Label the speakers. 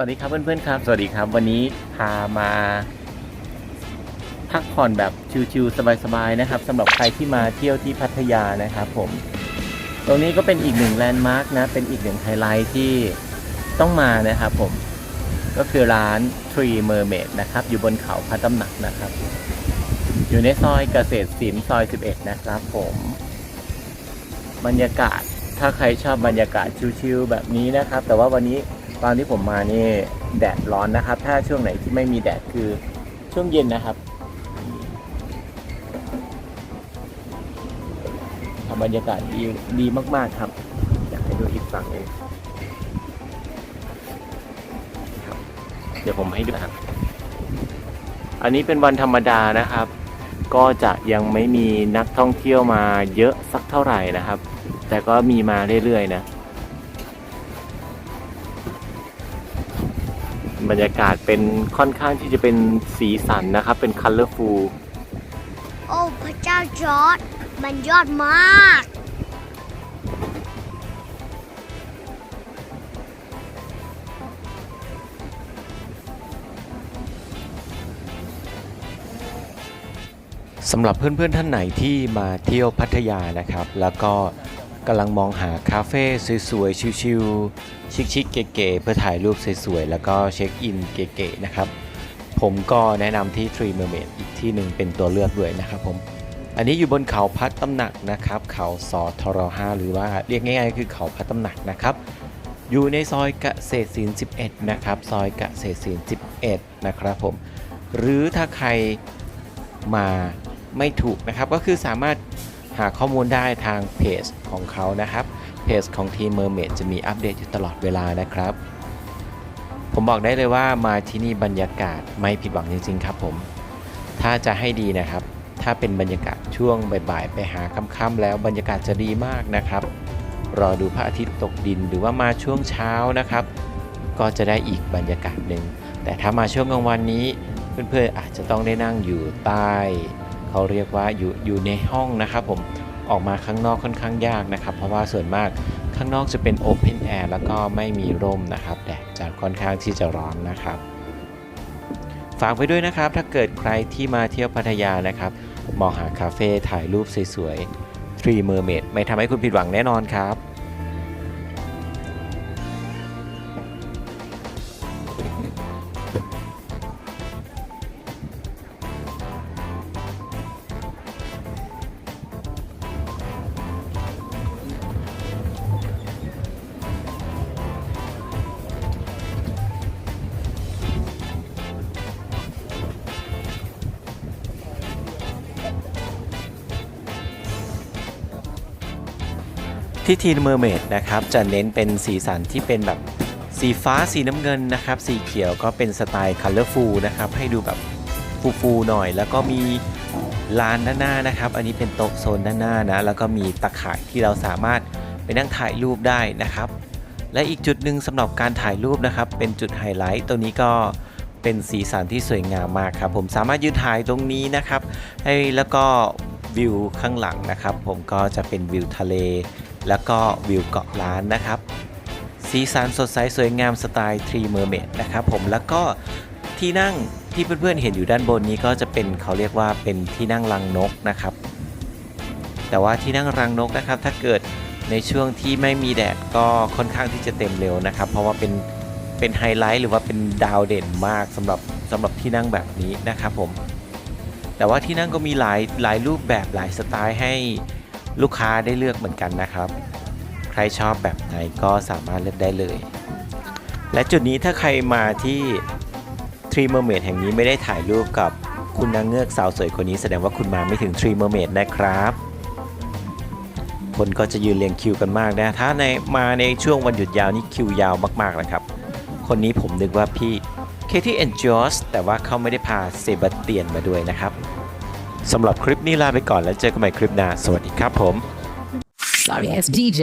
Speaker 1: สวัสดีครับเพื่อนๆครับ สวัสดีครับ วันนี้พามา พักผ่อนแบบชิลๆสบายๆนะครับสำหรับใครที่มาเที่ยวที่พัทยานะครับ ผม ตรงนี้ก็เป็นอีกหนึ่งแลนด์มาร์กนะ เป็นอีกหนึ่งไฮไลท์ที่ต้องมานะครับ ผมก็คือร้าน Tree Mermaid นะครับ อยู่บนเขาพระตำหนักนะครับ อยู่ในซอยเกษตรศิลป์ซอย 11 นะครับผม บรรยากาศถ้าใครชอบบรรยากาศชิลๆแบบนี้นะครับ แต่ว่าวันนี้ ตอนที่ผมมานี่แดดร้อนนะครับ ถ้าช่วงไหนที่ไม่มีแดดคือช่วงเย็นนะครับทำบรรยากาศดีดีมาก ๆ ครับ อยากให้ดูอีกฝั่งหนึงเดี๋ยวผมให้ดูนะครับ อันนี้เป็นวันธรรมดานะครับ ก็จะยังไม่มีนักท่องเที่ยวมาเยอะสักเท่าไหร่นะครับ แต่ก็มีมาเรื่อย ๆ นะ บรรยากาศเป็นค่อนข้างที่จะเป็นสีสันนะครับ เป็น colorful
Speaker 2: โอ้พระเจ้าจอร์ดมันยอดมาก
Speaker 1: สำหรับเพื่อนๆท่านไหนที่มาเที่ยวพัทยานะครับ แล้วก็ กำลังมองหาคาเฟ่สวยๆ ชิลๆชิคๆ เก๋ๆ เพื่อถ่ายรูปสวยๆ แล้วก็เช็คอินเก๋ๆ นะครับ ผมก็แนะนำที่ Tree Mermaid อีกที่หนึ่งเป็นตัวเลือกด้วยนะครับผม อันนี้อยู่บนเขาพัดตำหนักนะครับ เขาสอทร5หรือว่าเรียกง่ายๆ คือเขาพัดตำหนักนะครับ อยู่ในซอยเกษตรศิลป์ 11 นะครับ ซอยเกษตรศิลป์ 11 นะครับผม หรือถ้าใครมาไม่ถูกนะครับ ก็คือสามารถ หาข้อมูลได้ทางเพจของเขานะครับ เพจของทีมเมอร์เมดจะมีอัปเดตอยู่ตลอดเวลานะครับ ผมบอกได้เลยว่ามาที่นี่บรรยากาศไม่ผิดหวังจริงๆครับผม ถ้าจะให้ดีนะครับ ถ้าเป็นบรรยากาศช่วงบ่ายๆไปหาค่ำๆแล้วบรรยากาศจะดีมากนะครับ รอดูพระอาทิตย์ตกดินหรือว่ามาช่วงเช้านะครับ ก็จะได้อีกบรรยากาศหนึ่งแต่ถ้ามาช่วงกลางวันนี้เพื่อนๆอาจจะต้องได้นั่งอยู่ใต้ เขาเรียกว่าอยู่อยู่ในห้องนะครับผมออกมาข้างนอกค่อนข้างยากนะครับ เพราะว่าส่วนมากข้างนอกจะเป็นโอเพนแอร์แล้วก็ไม่มีร่มนะครับแดดจะค่อนข้างที่จะร้อนนะครับ ฝากไว้ด้วยนะครับถ้าเกิดใครที่มาเที่ยวพัทยานะครับมองหาคาเฟ่ถ่ายรูปสวยๆ Tree Mermaid ไม่ทำให้คุณผิดหวังแน่นอนครับ ที่ทีนเมอร์เมดนะครับจะเน้นเป็นสีสันที่เป็นแบบสีฟ้าสีน้ำเงินนะครับสีเขียวก็เป็นสไตล์คัลเลอร์ฟูลนะครับให้ดูแบบฟูๆหน่อย แล้วก็มีลานด้านหน้านะครับ อันนี้เป็นโต๊ะโซนด้านหน้านะแล้วก็มีตะข่ายที่เราสามารถไปนั่งถ่ายรูปได้นะครับ และอีกจุดหนึ่งสำหรับการถ่ายรูปนะครับ เป็นจุดไฮไลท์ตัวนี้ก็เป็นสีสันที่สวยงามมากครับผมสามารถยืนถ่ายตรงนี้นะครับ ให้แล้วก็วิวข้างหลังนะครับ ผมก็จะเป็นวิวทะเล แล้วก็วิวเกาะล้านนะครับ สีสันสดใสสวยงามสไตล์ Tree Mermaid นะครับผมแล้วก็ที่นั่งที่เพื่อนๆเห็นอยู่ด้านบนนี้ก็จะเป็นเขาเรียกว่าเป็นที่นั่งรังนกนะครับ แต่ว่าที่นั่งรังนกนะครับ ถ้าเกิดในช่วงที่ไม่มีแดดก็ค่อนข้างที่จะเต็มเร็วนะครับ เพราะว่าเป็นเป็นไฮไลท์หรือว่าเป็นดาวเด่นมากสำหรับสำหรับที่นั่งแบบนี้นะครับผมแต่ว่าที่นั่งก็มีหลายหลายรูปแบบหลายสไตล์ให้ ลูกค้าได้เลือกเหมือนกันนะครับ ใครชอบแบบไหนก็สามารถเลือกได้เลย และจุดนี้ถ้าใครมาที่ทรีเมอร์เมดแห่งนี้ไม่ได้ถ่ายรูปกับคุณนางเงือกสาวสวยคนนี้แสดงว่าคุณมาไม่ถึงทรีเมอร์เมดนะครับ คนก็จะยืนเรียงคิวกันมากนะ ถ้าในมาในช่วงวันหยุดยาวนี่คิวยาวมากๆนะครับ คนนี้ผมนึกว่าพี่เคที่แอนจอสแต่ว่าเขาไม่ได้พาเซบาสเตียนมาด้วยนะครับ สำหรับคลิปนี้ลาไปก่อนแล้วเจอกันใหม่คลิปหน้า สวัสดีครับผม
Speaker 3: Sorry as DJ.